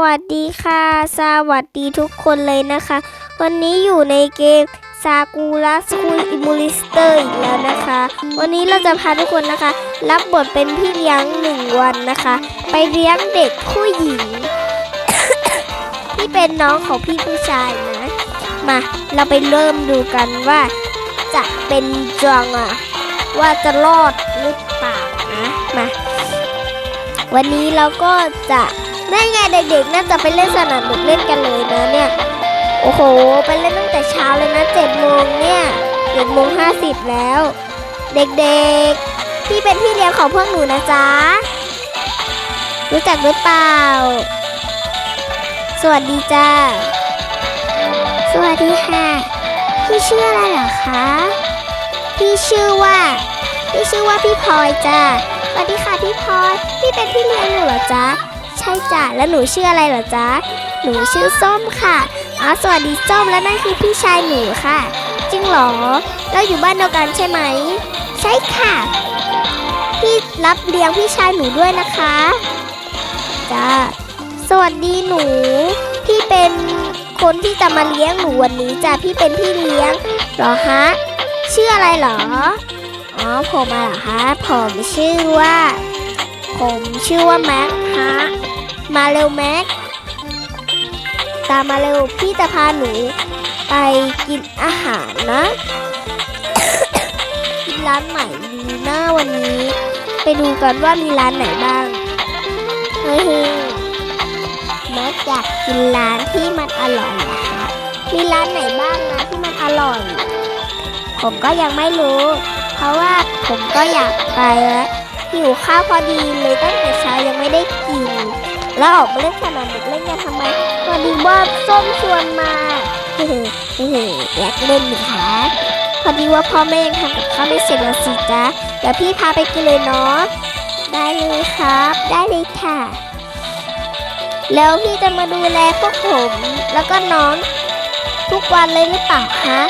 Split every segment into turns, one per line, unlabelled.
วัสดีค่ะ สวัสดีทุกคนเลยนะคะ วันนี้อยู่ในเกมซากูระสคูอิมูลิสเตอร์อีกแล้วนะคะ วันนี้เราจะพาทุกคนนะคะ รับบทเป็นพี่เลี้ยงหนึ่งวันนะคะ ไปเลี้ยงเด็กผู้หญิง ที่เป็นน้องของพี่ผู้ชายนะ มาเราไปเริ่มดูกันว่าจะเป็นจังอะว่าจะรอดหรือเปล่านะมาวันนี้เราก็จะ ได้ไงเด็กๆน่าจะไปเล่นสนามเด็กเล่นกันเลยนะเนี่ย โอ้โห ไปเล่นตั้งแต่เช้าเลยนะเจ็ดโมงเนี่ยเจ็ดโมงห้าสิบแล้ว เด็กๆ พี่เป็นพี่เลี้ยงของพวกหนูนะจ๊ะ รู้จักหรือเปล่า สวัสดีจ้า สวัสดีค่ะ พี่ชื่ออะไรเหรอคะ พี่ชื่อว่า พี่ชื่อว่าพี่พลอยจ้าสวัสดีค่ะพี่พลอย พี่เป็นพี่เลี้ยงหนูเหรอจ๊ะ ใช่จ้ะแล้วหนูชื่ออะไรเหรอจ๊ะหนูชื่อส้มค่ะอ๋อสวัสดีส้มและนั่นคือพี่ชายหนูค่ะ จริงเหรอ เราอยู่บ้านเดียวกันใช่ไหม ใช่ค่ะ พี่รับเลี้ยงพี่ชายหนูด้วยนะคะจ้าสวัสดีหนู พี่เป็นคนที่จะมาเลี้ยงหนูวันนี้จ้ะพี่เป็นพี่เลี้ยงเหรอฮะชื่ออะไรเหรออ๋อผมอะเหรอคะผมชื่อว่า ผมชื่อว่าแม็กฮะ มาเร็วแม็ก ตามมาเร็วพี่จะพาหนู ไปกินอาหารนะกินร้านไหนดีหนะวันนี้ ไปดูกันว่ามีร้านไหนบ้าง เฮ้ยแม็กอยากกินร้านที่มันอร่อยนะคะมีร้านไหนบ้างนะที่มันอร่อย ผมก็ยังไม่รู้ เพราะว่าผมก็อยากไปแล้วหิวข้าวพอดีเลยตั้งแต่เช้ายังไม่ได้กิน แล้วออกมาเล่นสนามเด็กเล่นกันทำไมพอดีว่าส้มชวนมาเฮ้เฮ้อยากเล่นหนึ่คะพอดีว่าพ่อแม่ยังทำกับข้าวไม่เสร็จแล้วสิจ๊ะเดี๋ยวพี่พาไปกินเลยเนาะได้เลยครับ ได้เลยค่ะ แล้วพี่จะมาดูแลพวกผม แล้วก็น้องทุกวันเลยหรือเปล่าคะ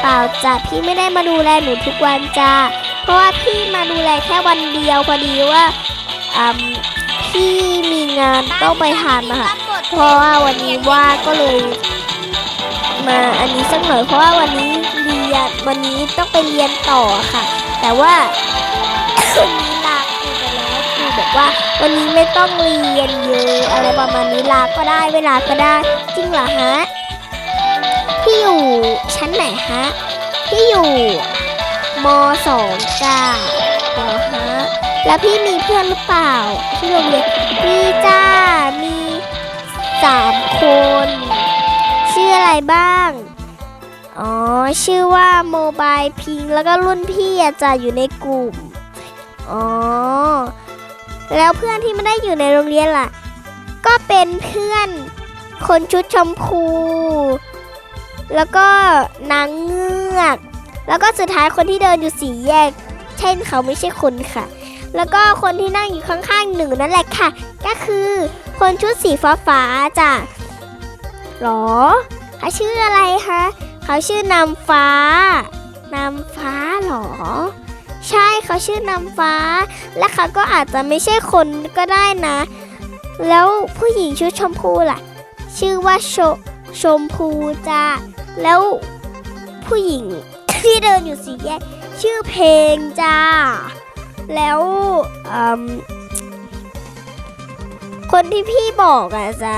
เปล่าจ้ะพี่ไม่ได้มาดูแลหนูทุกวันจ้าเพราะว่าพี่มาดูแลแค่วันเดียวพอดีว่า อืมพี่มีงานต้องไปทานมาค่ะเพราะว่าวันนี้ว่าก็เลยมาอันนี้สักหน่อยเพราะว่าวันนี้เรียนวันนี้ต้องไปเรียนต่อค่ะ แต่ว่าวันนี้ลาครูไปแล้วครูบอกว่า วันนี้ไม่ต้องเรียนเยอะอะไรประมาณนี้ลาก็ได้เวลาก็ได้จริงเหรอฮะพี่อยู่ชั้นไหนฮะพี่อยู่มสองจ้าเหรอฮะ แล้วพี่มีเพื่อนหรือเปล่า ที่โรงเรียนมีจ้ามีสามคน ชื่ออะไรบ้าง อ๋อ ชื่อว่าโมบายพิงแล้วก็รุ่นพี่อะจะอยู่ในกลุ่ม อ๋อ แล้วเพื่อนที่ไม่ได้อยู่ในโรงเรียนล่ะ ก็เป็นเพื่อนคนชุดชมพู แล้วก็นางเงือก แล้วก็สุดท้ายคนที่เดินอยู่สี่แยก เช่นเขาไม่ใช่คนค่ะ แล้วก็คนที่นั่งอยู่ข้างๆหนึ่งนั่นแหละค่ะ ก็คือคนชุดสีฟ้าฟ้าจ้ะหรอเขาชื่ออะไรคะเขาชื่อนำฟ้านำฟ้าหรอ ใช่เขาชื่อนำฟ้า และเขาก็อาจจะไม่ใช่คนก็ได้นะ แล้วผู้หญิงชุดชมพูล่ะ ชื่อว่าชชมพูจ้าแล้วผู้หญิงที่เดินอยู่สีแยกชื่อเพลงจ้า แล้วคนที่พี่บอกอะจ้ะ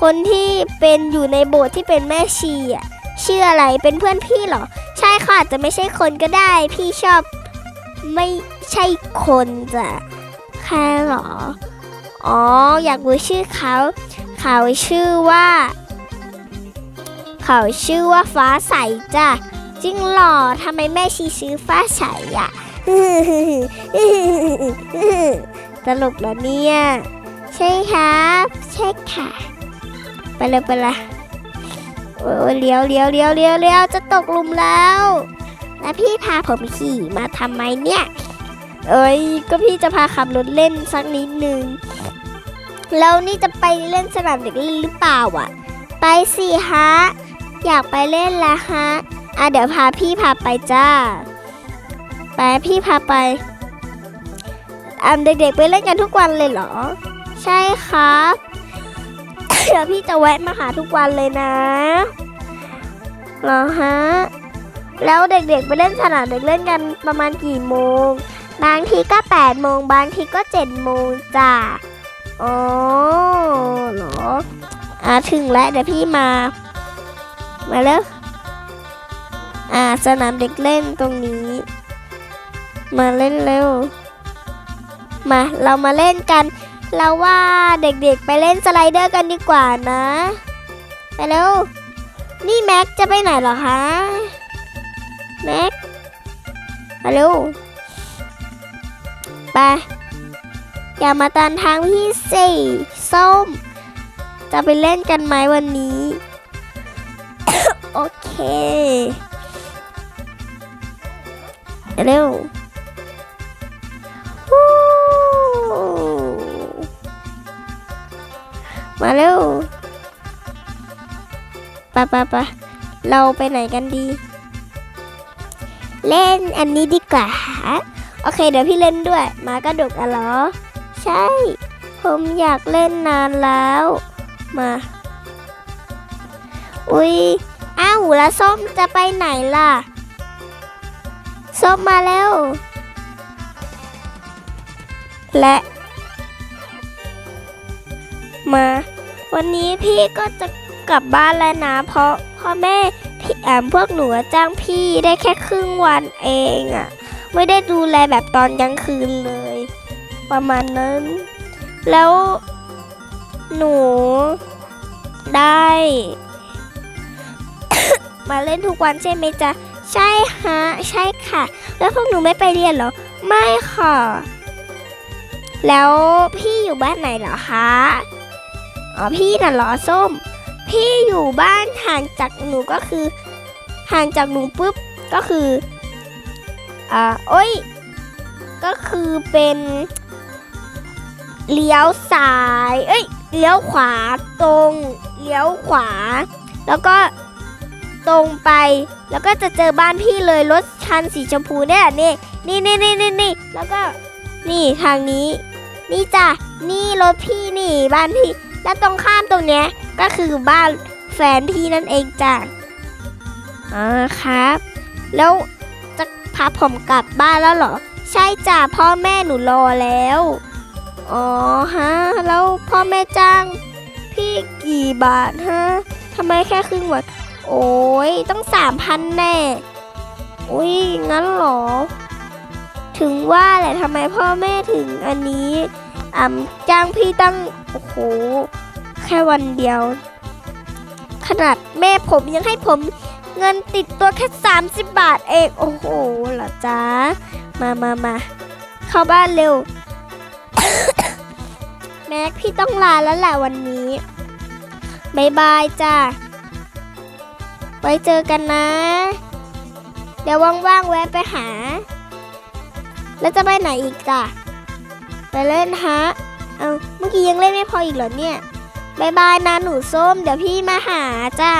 คนที่เป็นอยู่ในโบสถ์ที่เป็นแม่ชีอะชื่ออะไรเป็นเพื่อนพี่เหรอ ใช่เขาอาจะไม่ใช่คนก็ได้ พี่ชอบไม่ใช่คนจ้ะแค่เหรอ อ๋อ อยากรู้ชื่อเขา เขาชื่อว่า เขาชื่อว่าฟ้าใสจ้ะจริงเหรอทำไมแม่ชีชื่อฟ้าใสอะ ตลกแล้วเนี่ย ใช่ครับ ใช่ค่ะ ไปเลยไปเลยโอ้เลี้ยวเลี้ยวเลี้ยวเลี้ยวเลี้ยวจะตกหลุมแล้ว แล้วพี่พาผมขี่มาทำไมเนี่ย เอ้ย ก็พี่จะพาขับรถเล่นสักนิดนึง แล้วนี่จะไปเล่นสนามเด็กเล่นหรือเปล่าอะ ไปสิฮะ อยากไปเล่นแล้วฮะ อะเดี๋ยวพาพี่พาไปจ้า ไปพี่พาไปอ่าเด็กๆไปเล่นกันทุกวันเลยเหรอ ใช่ครับเดี๋ยวพี่จะแวะมาหาทุกวันเลยนะเหรอฮะแล้วเด็กๆไปเล่นสนามเด็กเล่นกันประมาณกี่โมง บางทีก็8โมงบางทีก็7โมงจ้ะอ๋อเหรออ่าถึงแล้วเดี๋ยวพี่มา มาแล้วอ่าสนามเด็กเล่นตรงนี้ มาเล่นเร็ว มาเรามาเล่นกัน เราว่าเด็กๆไปเล่นสไลเดอร์กันดีกว่านะ ไปเร็ว นี่แม็กจะไปไหนหรอคะ แม็ก มาเร็ว ไป อย่ามาตันทางพี่สิส้ม จะไปเล่นกันไหมวันนี้ โอเค เร็ว เร็วไปไปไปเราไปไหนกันดี เล่นอันนี้ดีกว่า โอเค เดี๋ยวพี่เล่นด้วย มากระดกอะหรอ ใช่ ผมอยากเล่นนานแล้ว มา อุ๊ยอ้าวแล้วส้มจะไปไหนล่ะ ส้มมาแล้ว และ มา วันนี้พี่ก็จะกลับบ้านแล้วนะ เพราะพ่อแม่พี่แอมพวกหนูจ้างพี่ได้แค่ครึ่งวันเองอะ่ะ ไม่ได้ดูแลแบบตอนกลางคืนเลย ประมาณนั้น แล้วหนูได้ มาเล่นทุกวันใช่ไหมจ๊ะ ใช่ฮะ ใช่ค่ะ แล้วพวกหนูไม่ไปเรียนเหรอ ไม่ค่ะ แล้วพี่อยู่บ้านไหนเหรอคะ อ๋อพี่น่ะหรอส้ม พี่อยู่บ้านห่างจากหนูก็คือ ห่างจากหนูปุ๊บก็คืออ่าโอ้ยก็คือเป็นเลี้ยวซ้าย เอ้ยเลี้ยวขวาตรงเลี้ยวขวา แล้วก็ตรงไป แล้วก็จะเจอบ้านพี่เลยรถคันสีชมพูเนี่ยนี่นี่นี่นี่นี่นี่แล้วก็นี่ทางนี้ นี่จ้ะนี่รถพี่นี่บ้านพี่ แล้วตรงข้ามตรงเนี้ยก็คือบ้านแฟนพี่นั่นเองจ้ะอ่าครับ แล้วจะพาผมกลับบ้านแล้วเหรอ ใช่จ้ะพ่อแม่หนูรอแล้ว อ๋อฮะ แล้วพ่อแม่จ้างพี่กี่บาทฮะทำไมแค่ครึ่งวันโอ้ยต้องสามพันแน่อุ้ยงั้นเหรอ ถึงว่าแหละทำไมพ่อแม่ถึงอันนี้ อ่ำจ้างพี่ตั้งโอ้โหแค่วันเดียว ขนาดแม่ผมยังให้ผมเงินติดตัวแค่ 30 บาทเองโอ้โหเหรอจ๊ะมามามาเข้าบ้านเร็ว แม็กพี่ต้องลาแล้วแหละวันนี้บายบายจ้าไว้เจอกันนะ เดี๋ยวว่างๆแวะไปหา แล้วจะไปไหนอีกจ้ะ เล่นฮะ เอาเมื่อกี้ยังเล่นไม่พออีกเหรอเนี่ยบายบายนะหนูส้ม เดี๋ยวพี่มาหาจ้า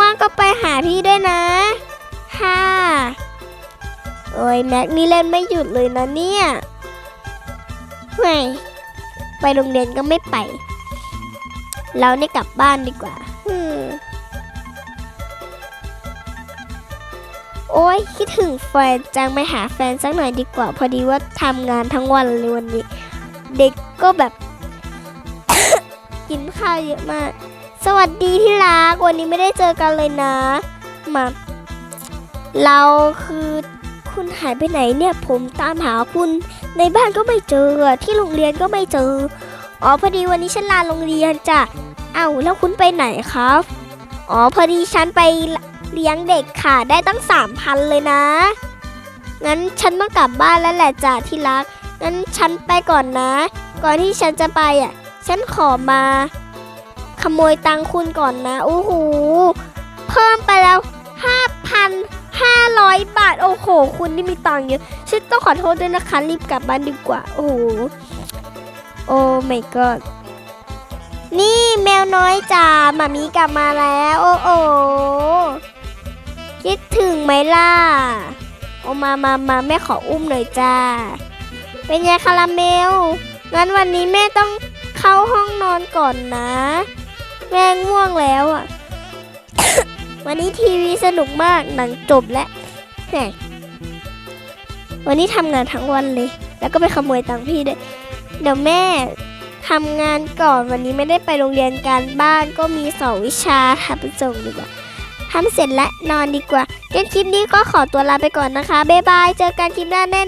ว่างๆก็ไปหาพี่ด้วยนะค่ะโอ้ยแม็กนี่เล่นไม่หยุดเลยนะเนี่ยไม่ไปโรงเรียนก็ไม่ไป เราเนี่ยกลับบ้านดีกว่า อืม โอ้ยคิดถึงแฟนจังไปหาแฟนสักหน่อยดีกว่า พอดีว่าทำงานทั้งวันเลยวันนี้ เด็กก็แบบ กินข้าวเยอะมาก สวัสดีที่รักวันนี้ไม่ได้เจอกันเลยนะ มา เราคือคุณหายไปไหนเนี่ย ผมตามหาคุณในบ้านก็ไม่เจอที่โรงเรียนก็ไม่เจออ๋อพอดีวันนี้ฉันลาโรงเรียนจ้ะเอ้าแล้วคุณไปไหนครับ อ๋อพอดีฉันไป เลี้ยงเด็กค่ะได้ตั้งสามพันเลยนะ งั้นฉันต้องกลับบ้านแล้วแหละจ้ะที่รัก งั้นฉันไปก่อนนะ ก่อนที่ฉันจะไปอะ ฉันขอมา ขโมยตังคุณก่อนนะโอ้โหเพิ่มไปแล้วห้าพันห้าร้อยบาท โอ้โห คุณนี่มีตังค์เยอะ ฉันต้องขอโทษด้วยนะคะ รีบกลับบ้านดีกว่า โอ้โห โอ้ my god นี่แมวน้อยจ้าหมามีกลับมาแล้ว โอ้โอ คิดถึงไหมล่ะ โอมามามาแม่ขออุ้มหน่อยจ้า เป็นไงคาราเมล งั้นวันนี้แม่ต้องเข้าห้องนอนก่อนนะ แม่ง่วงแล้วอะ วันนี้ทีวีสนุกมาก หนังจบแล้วแหมวันนี้ทำงานทั้งวันเลย แล้วก็ไปขโมยตังค์พี่ด้วย เดี๋ยวแม่ทำงานก่อนวันนี้ไม่ได้ไปโรงเรียนการบ้านก็มีสองวิชาทำไปส่งดีกว่า ทำเสร็จแล้วนอนดีกว่างั้นคลิปนี้ก็ขอตัวลาไปก่อนนะคะบ๊ายบายเจอกันคลิปหน้าแน่